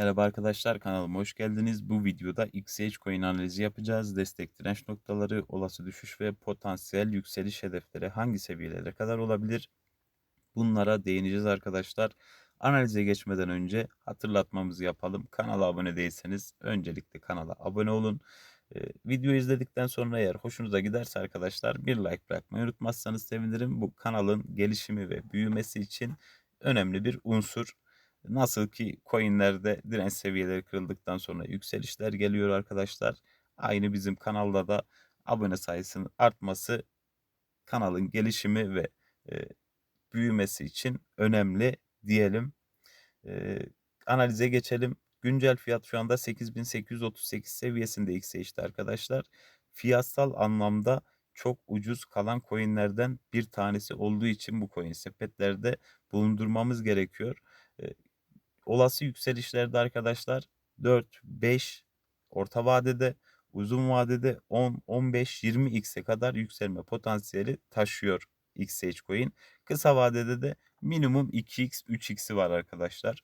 Merhaba arkadaşlar kanalıma hoş geldiniz. Bu videoda XH coin analizi yapacağız. Destek direnç noktaları, olası düşüş ve potansiyel yükseliş hedefleri hangi seviyelere kadar olabilir? Bunlara değineceğiz arkadaşlar. Analize geçmeden önce hatırlatmamızı yapalım. Kanala abone değilseniz öncelikle kanala abone olun. Ee, video izledikten sonra eğer hoşunuza giderse arkadaşlar bir like bırakmayı unutmazsanız sevinirim. Bu kanalın gelişimi ve büyümesi için önemli bir unsur. Nasıl ki coinlerde direnç seviyeleri kırıldıktan sonra yükselişler geliyor arkadaşlar. Aynı bizim kanalda da abone sayısının artması kanalın gelişimi ve e, büyümesi için önemli diyelim. E, analize geçelim. Güncel fiyat şu anda 8838 seviyesinde XH'de arkadaşlar. Fiyatsal anlamda çok ucuz kalan coinlerden bir tanesi olduğu için bu coin sepetlerde bulundurmamız gerekiyor. E, olası yükselişlerde arkadaşlar 4, 5 orta vadede uzun vadede 10, 15, 20 x'e kadar yükselme potansiyeli taşıyor XH coin. Kısa vadede de minimum 2x, 3x'i var arkadaşlar.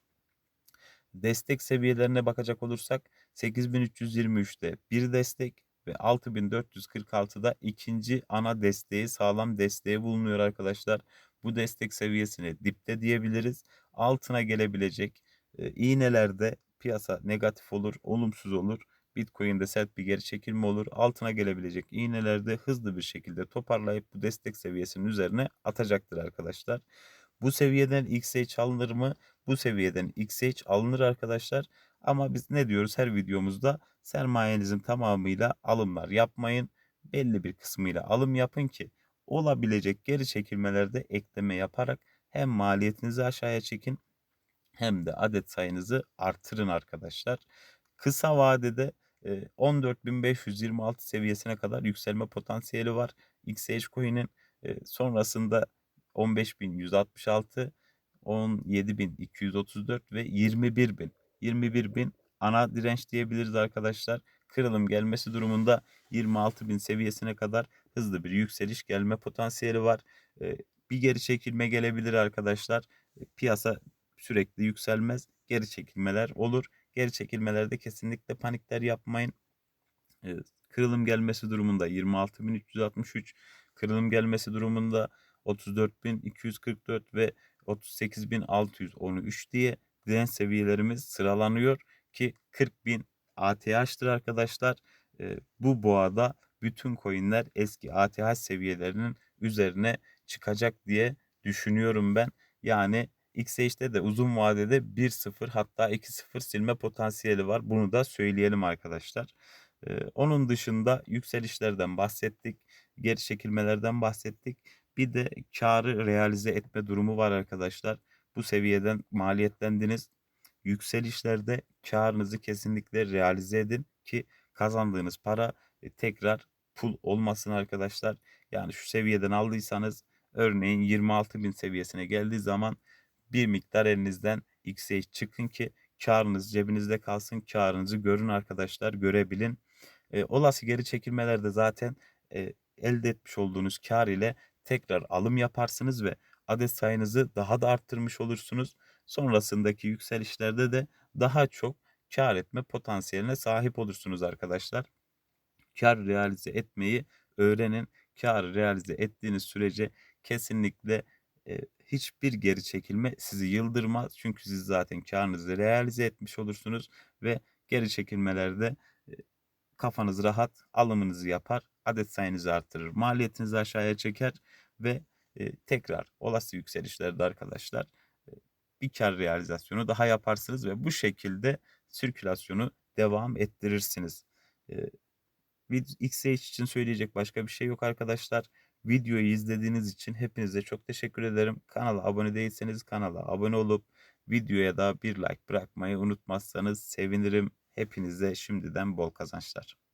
Destek seviyelerine bakacak olursak 8323'te bir destek ve 6446'da ikinci ana desteği sağlam desteği bulunuyor arkadaşlar. Bu destek seviyesine dipte diyebiliriz. Altına gelebilecek e, iğnelerde piyasa negatif olur, olumsuz olur. Bitcoin'de sert bir geri çekilme olur. Altına gelebilecek iğnelerde hızlı bir şekilde toparlayıp bu destek seviyesinin üzerine atacaktır arkadaşlar. Bu seviyeden XH alınır mı? Bu seviyeden XH alınır arkadaşlar. Ama biz ne diyoruz her videomuzda? Sermayenizin tamamıyla alımlar yapmayın. Belli bir kısmıyla alım yapın ki olabilecek geri çekilmelerde ekleme yaparak hem maliyetinizi aşağıya çekin hem de adet sayınızı artırın arkadaşlar. Kısa vadede 14.526 seviyesine kadar yükselme potansiyeli var. XH coin'in sonrasında 15.166, 17.234 ve 21.000. 21.000 ana direnç diyebiliriz arkadaşlar. Kırılım gelmesi durumunda 26.000 seviyesine kadar hızlı bir yükseliş gelme potansiyeli var. Bir geri çekilme gelebilir arkadaşlar. Piyasa sürekli yükselmez. Geri çekilmeler olur. Geri çekilmelerde kesinlikle panikler yapmayın. Kırılım gelmesi durumunda 26.363, kırılım gelmesi durumunda 34.244 ve 38.613 diye direnç seviyelerimiz sıralanıyor ki 40.000 ATH'tır arkadaşlar. bu boğada bütün coinler eski ATH seviyelerinin üzerine çıkacak diye düşünüyorum ben. Yani XH'de de uzun vadede 1-0 hatta 2-0 silme potansiyeli var. Bunu da söyleyelim arkadaşlar. Ee, onun dışında yükselişlerden bahsettik. Geri çekilmelerden bahsettik. Bir de karı realize etme durumu var arkadaşlar. Bu seviyeden maliyetlendiniz. Yükselişlerde karınızı kesinlikle realize edin ki kazandığınız para e, tekrar pul olmasın arkadaşlar. Yani şu seviyeden aldıysanız örneğin 26 bin seviyesine geldiği zaman bir miktar elinizden X'e çıkın ki karınız cebinizde kalsın. Karınızı görün arkadaşlar görebilin. E, olası geri çekilmelerde zaten e, elde etmiş olduğunuz kar ile tekrar alım yaparsınız ve adet sayınızı daha da arttırmış olursunuz. Sonrasındaki yükselişlerde de daha çok kar etme potansiyeline sahip olursunuz arkadaşlar. Kar realize etmeyi öğrenin. Kar realize ettiğiniz sürece kesinlikle hiçbir geri çekilme sizi yıldırmaz. Çünkü siz zaten karınızı realize etmiş olursunuz ve geri çekilmelerde kafanız rahat, alımınızı yapar, adet sayınızı artırır, maliyetinizi aşağıya çeker ve tekrar olası yükselişlerde arkadaşlar bir kar realizasyonu daha yaparsınız ve bu şekilde sirkülasyonu devam ettirirsiniz. E, XH için söyleyecek başka bir şey yok arkadaşlar. Videoyu izlediğiniz için hepinize çok teşekkür ederim. Kanala abone değilseniz kanala abone olup videoya da bir like bırakmayı unutmazsanız sevinirim. Hepinize şimdiden bol kazançlar.